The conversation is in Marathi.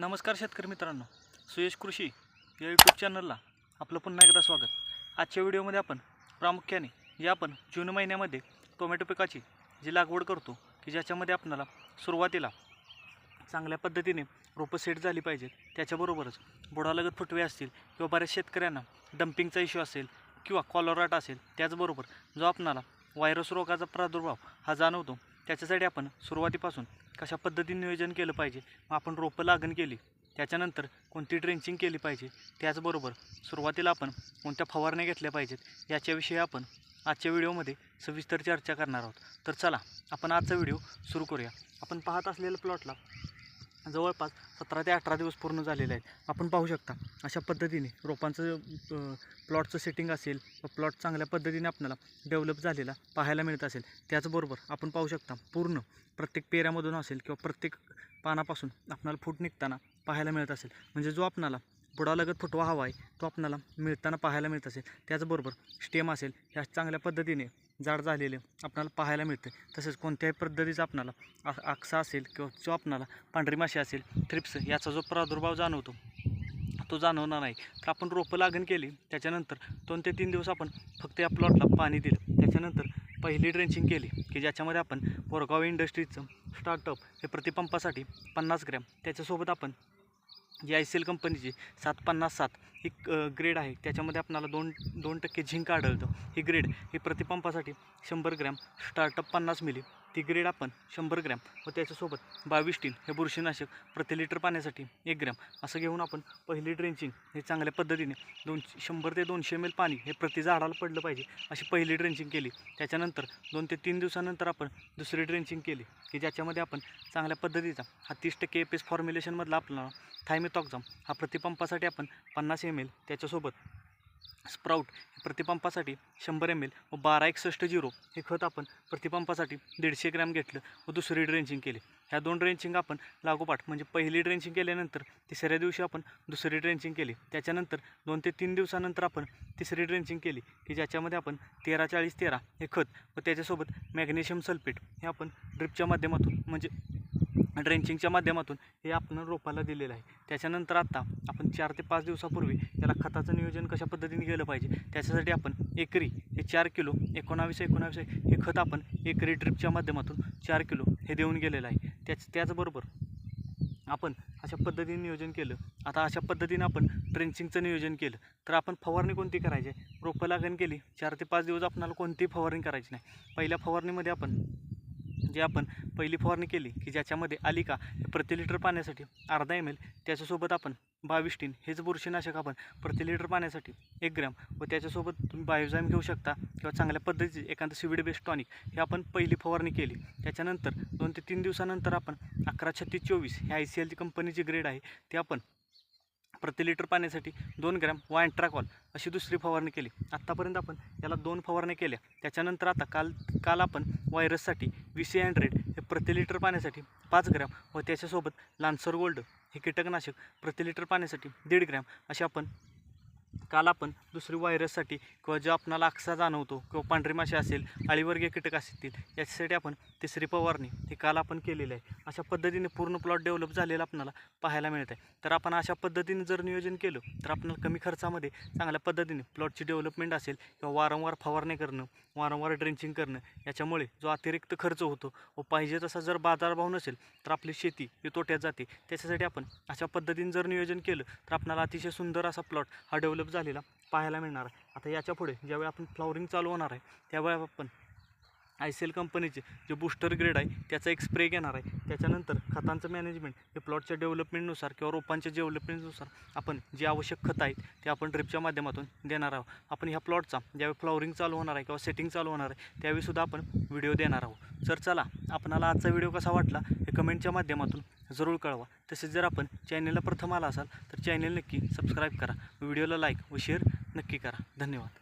नमस्कार शेतकरी मित्रांनो. सुयश कृषी या यूट्यूब चॅनलला आपलं पुन्हा एकदा स्वागत. आजच्या व्हिडिओमध्ये आपण प्रामुख्याने जे आपण जून महिन्यामध्ये टोमॅटो पिकाची जी लागवड करतो की ज्याच्यामध्ये आपणाला सुरुवातीला चांगल्या पद्धतीने रोपं सेट झाली पाहिजेत त्याच्याबरोबरच बुडालगत फुटवे असतील किंवा बऱ्याच शेतकऱ्यांना डम्पिंगचा इश्यू असेल किंवा कॉलोराट असेल त्याचबरोबर जो आपणाला व्हायरस रोगाचा प्रादुर्भाव हा जाणवतो त्याच्यासाठी आपण सुरुवातीपासून कशा पद्धतीने नियोजन केलं पाहिजे? मग आपण रोपं लागण केली त्याच्यानंतर कोणती ड्रेंचिंग केली पाहिजे? त्याचबरोबर सुरुवातीला आपण कोणत्या फवारण्या घेतल्या पाहिजेत? याच्याविषयी आपण आजच्या व्हिडिओमध्ये सविस्तर चर्चा करणार आहोत. तर चला आपण आजचा व्हिडिओ सुरू करूया. आपण पाहत असलेल्या प्लॉटला जवळपास सतरा ते अठरा दिवस पूर्ण झालेले आहेत. आपण पाहू शकता अशा पद्धतीने रोपांचं प्लॉटचं सेटिंग असेल प्लॉट चांगल्या पद्धतीने आपल्याला डेव्हलप झालेला पाहायला मिळत असेल. त्याचबरोबर आपण पाहू शकता पूर्ण प्रत्येक पेऱ्यामधून असेल किंवा प्रत्येक पानापासून आपणाला फूट निघताना पाहायला मिळत असेल. म्हणजे जो आपणाला बुडालगत फुटवा हवा आहे तो आपणाला मिळताना पाहायला मिळत असेल. त्याचबरोबर स्टेम असेल ह्या चांगल्या पद्धतीने जाड झालेले आपणाला पाहायला मिळते तसेच कोणत्याही पद्धतीचा आपणाला आ आक्सा असेल किंवा जो आपणाला पांढरी माशी असेल थ्रिप्स याचा जो प्रादुर्भाव जाणवतो तो जाणवणार नाही. तर आपण रोपं लागण केली त्याच्यानंतर दोन ते तीन दिवस आपण फक्त या प्लॉटला पाणी दिलं. त्याच्यानंतर पहिली ड्रेंचिंग केली की ज्याच्यामध्ये आपण बोरगाव इंडस्ट्रीजचं स्टार्टअप हे प्रतिपंपासाठी पन्नास ग्रॅम त्याच्यासोबत आपण जी आय सी एल कंपनीची सात पन्नास सात ही ग्रेड आहे. त्याच्यामध्ये आपणाला दोन दोन टक्के झिंक आढळतं. ही ग्रेड ही प्रतिपंपासाठी शंभर ग्रॅम स्टार्टअप पन्नास मिली ती ग्रेड आपण शंभर ग्रॅम. व त्याच्यासोबत बावीस टीन हे बुरशीनाशक प्रति लिटर पाण्यासाठी एक ग्रॅम. असं घेऊन आपण पहिली ड्रेंचिंग हे चांगल्या पद्धतीने दोन शंभर ते दोनशे एम एल पाणी हे प्रति झाडाला पडलं पाहिजे अशी पहिली ड्रेंचिंग केली. त्याच्यानंतर दोन ते तीन दिवसानंतर आपण दुसरी ड्रेंचिंग केली की ज्याच्यामध्ये आपण चांगल्या पद्धतीचा हा तीस टक्के एप एस फॉर्म्युलेशनमधला आपल्याला थायमेथॉक्झाम हा प्रतिपंपासाठी आपण पन्नास एम एल त्याच्यासोबत स्प्राऊट हे प्रतिपंपासाठी शंभर एम एल व बारा एकसष्ट झिरो हे खत आपण प्रतिपंपासाठी दीडशे ग्रॅम घेतलं व दुसरी ड्रेंचिंग केली. ह्या दोन ड्रेंचिंग आपण लागोपाठ म्हणजे पहिली ड्रेंचिंग केल्यानंतर तिसऱ्या दिवशी आपण दुसरी ड्रेंचिंग केली. त्याच्यानंतर दोन ते तीन दिवसानंतर आपण तिसरी ड्रेंचिंग केली की ज्याच्यामध्ये आपण तेरा चाळीस तेरा हे खत व त्याच्यासोबत मॅग्नेशियम सल्फेट हे आपण ड्रिपच्या माध्यमातून म्हणजे ड्रेंचिंगच्या माध्यमातून हे आपण रोपाला दिलेलं आहे. त्याच्यानंतर आत्ता आपण चार ते पाच दिवसापूर्वी याला खताचं नियोजन कशा पद्धतीने केलं पाहिजे त्याच्यासाठी आपण एकरी हे चार किलो एकोणावीस एकोणावीस हे खत आपण एकरी ड्रिपच्या माध्यमातून चार किलो हे देऊन गेलेलं आहे. त्याच त्याचबरोबर आपण अशा पद्धतीने नियोजन केलं. आता अशा पद्धतीने आपण ट्रेंचिंगचं नियोजन केलं. तर आपण फवारणी कोणती करायची? आहे रोपं लागण केली चार ते पाच दिवस आपणाला कोणतीही फवारणी करायची नाही. पहिल्या फवारणीमध्ये आपण जे आपण पहिली फवारणी केली की ज्याच्यामध्ये आलिका प्रति लिटर पाण्यासाठी अर्धा एम एल त्याच्यासोबत आपण बावीस टीन हेच बुरशीनाशक आपण प्रति लिटर पाण्यासाठी एक ग्रॅम व त्याच्यासोबत तुम्ही बायोझाईम घेऊ शकता किंवा चांगल्या पद्धतीचे एखादं सिविड बेस्ट टॉनिक हे आपण पहिली फवारणी केली. त्याच्यानंतर दोन ते तीन दिवसानंतर आपण अकरा छत्तीस चोवीस हे आय सी एलची कंपनीची ग्रेड आहे ते आपण प्रति लिटर पाण्यासाठी दोन ग्रॅम व अँट्राकॉल अशी दुसरी फवारणी केली. आत्तापर्यंत आपण याला दोन फवारण्या केल्या. त्याच्यानंतर आता काल काल आपण व्हायरससाठी वी सी हंड्रेड हे प्रति लिटर पाण्यासाठी पाच ग्रॅम व त्याच्यासोबत लान्सर गोल्ड हे कीटकनाशक प्रति लिटर पाण्यासाठी दीड ग्रॅम असे आपण काल आपण दुसरी व्हायरससाठी किंवा जो आपणाला आक्सा जाणवतो किंवा पांढरी माशी असेल अळीवर्गीय कीटक असतील याच्यासाठी आपण तिसरी फवारणी ही काल आपण केलेली आहे. अशा पद्धतीने पूर्ण प्लॉट डेव्हलप झालेला आपल्याला पाहायला मिळत आहे तर आपण अशा पद्धतीने जर नियोजन केलं तर आपल्याला कमी खर्चामध्ये चांगल्या पद्धतीने प्लॉटची डेव्हलपमेंट असेल किंवा वारंवार फवारणी करणं वारंवार ड्रेंचिंग करणं याच्यामुळे जो अतिरिक्त खर्च होतो व पाहिजे तसा जर बाजारभाव नसेल तर आपली शेती ही तोट्यात जाते. त्याच्यासाठी आपण अशा पद्धतीने जर नियोजन केलं तर आपल्याला अतिशय सुंदर असा प्लॉट हा डेव्हलप झालेला पाहायला मिळणार आहे. आता याच्यापुढे ज्यावेळी आपण फ्लॉवरिंग चालू होणार आहे त्यावेळी आपण आय सी एल कंपनीचे जे बूस्टर ग्रेड आहे त्याचा एक स्प्रे घेणार आहे. त्याच्यानंतर खतांचं मॅनेजमेंट हे प्लॉटच्या डेव्हलपमेंटनुसार किंवा रोपांच्या डेव्हलपमेंटनुसार आपण जे आवश्यक खतं आहेत ते आपण ड्रिपच्या माध्यमातून देणार आहोत. आपण ह्या प्लॉटचा ज्यावेळी फ्लॉवरिंग चालू होणार आहे किंवा सेटिंग चालू होणार आहे त्यावेळीसुद्धा आपण व्हिडिओ देणार आहोत. तर चला आपणाला आजचा व्हिडिओ कसा वाटला हे कमेंटच्या माध्यमातून जरूर कळवा. तसेच जर आपण चॅनलला प्रथम आला असाल तर चॅनल नक्की सबस्क्राईब करा. व्हिडिओला लाईक व शेअर नक्की करा. धन्यवाद.